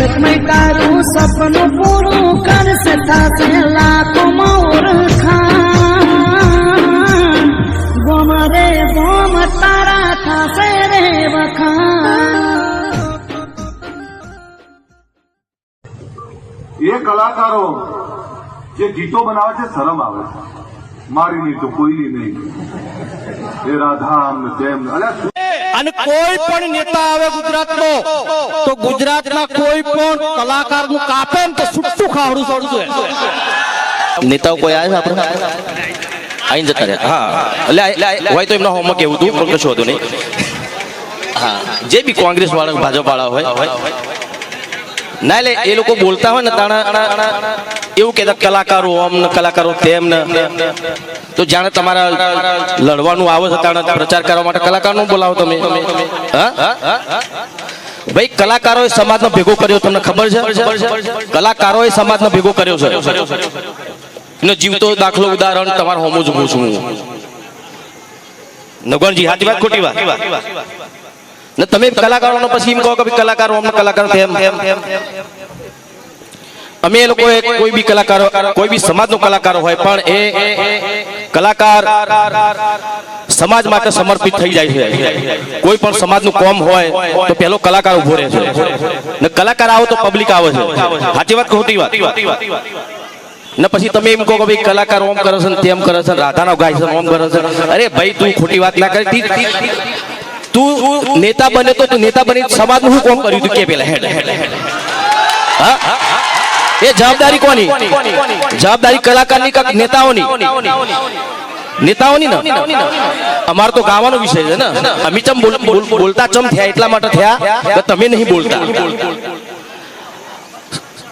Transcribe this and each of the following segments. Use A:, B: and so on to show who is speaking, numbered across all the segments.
A: વર્ષમાં તારું સપનું પૂરું કરશે થશે લાખોમાં ઓળખાણ ગોમ રે ગોમ તારા થશે રે વખાણ.
B: એ કલાકારો જે ગીતો બનાવે છે શરમ આવે છે. મારી નહીં તો કોઈની નહીં. એ રાધામ તેમ
C: અને કોઈ પણ નેતા આવે ગુજરાતનો ગુજરાતના કોઈ પણ કલાકારનું કાપે ને તો સુટ્ટું ખાવડું છોડશે
D: નેતાઓ કોઈ આવ્યા આપણે આઈ જતા રહ્યા હા. એટલે એટલે હોય તો એમના હોમમાં કેવું હતું? પણ કશું હતું નહીં. હા. જે બી કોંગ્રેસ વાળા ભાજપ વાળા હોય. ના એટલે એ લોકો બોલતા હોય ને તાણા એવું કહેતા કલાકારો આમ ને કલાકારો તેમ ને. તો જાણે તમારા લડવાનું આવે છે તાણા પ્રચાર કરવા માટે કલાકારનો બોલાવો તમે. હા? ભાઈ કલાકારોએ સમાજનો ભેગો કર્યો તમને ખબર છે? કલાકારોએ સમાજનો ભેગો કર્યો છે. એનો જીવતો દાખલો ઉદાહરણ તમારા હોમો જ હું. છું નગવાનજી સાચી વાત ખોટી વાત? ને તમે કલાકારોનો પછી એમ કહો કે કલાકારો અમને કલાકાર તેમ તેમ અમે એ લોકો કોઈ બી કલાકારો કોઈ બી સમાજનો કલાકારો હોય પણ એ કલાકાર સમાજ માટે સમર્પિત થઈ જાય છે. કોઈ પણ સમાજનું કોમ હોય તો પેલો કલાકાર ઊભો રહે છે. ને કલાકાર આવો તો પબ્લિક આવે છે. સાચી વાત ખોટી વાત? ને પછી તમે એમ કહો કે ભાઈ કલાકાર ઓમ કરે છે તેમ કરે છે રાધાનો ગાય છે ઓમ કરે છે. અરે ભાઈ, તું ખોટી વાત ના કરી. તું નેતા બને તો તું નેતા બની સમાજનું શું કોમ કર્યું તું? કે પેલા હેડ હેડ હેડ. હા? એ જવાબદારી કોની? જવાબદારી કલાકારની કે નેતાઓની? નેતાઓની ને? અમારે તો ગાવાનો વિષય છે ને. અમે ચમ બોલ- બોલ- બોલતા ચમ થયા? એટલા માટે થયા કે તમે નહીં બોલતા.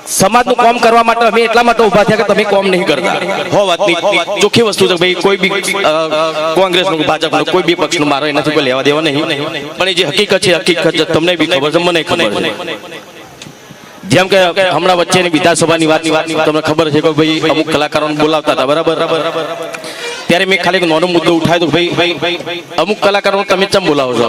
D: સમાજનું કામ કરવા માટે અમે એટલા માટે ઊભા થયા કે તમે કામ નહીં કરતા. હો વાત ચોખ્ખી વસ્તુ છે ભાઈ કોઈ બી કોંગ્રેસનું, ભાજપનું, કોઈ બી પક્ષનું મારો એનાથી કોઈ લેવા દેવા નહીં. પણ એ જે હકીકત છે, હકીકત તમને બી ખબર છે, મને ખબર છે. જેમ કે હમણાં વચ્ચેની વિધાનસભાની વાતની વાત તમને ખબર છે કે ભાઈ અમુક કલાકારોને બોલાવતા હતા, બરાબર? ત્યારે મેં ખાલી એક નાનો મુદ્દો ઉઠાવ્યો ભાઈ, અમુક કલાકારોને તમે ચમ બોલાવો છો?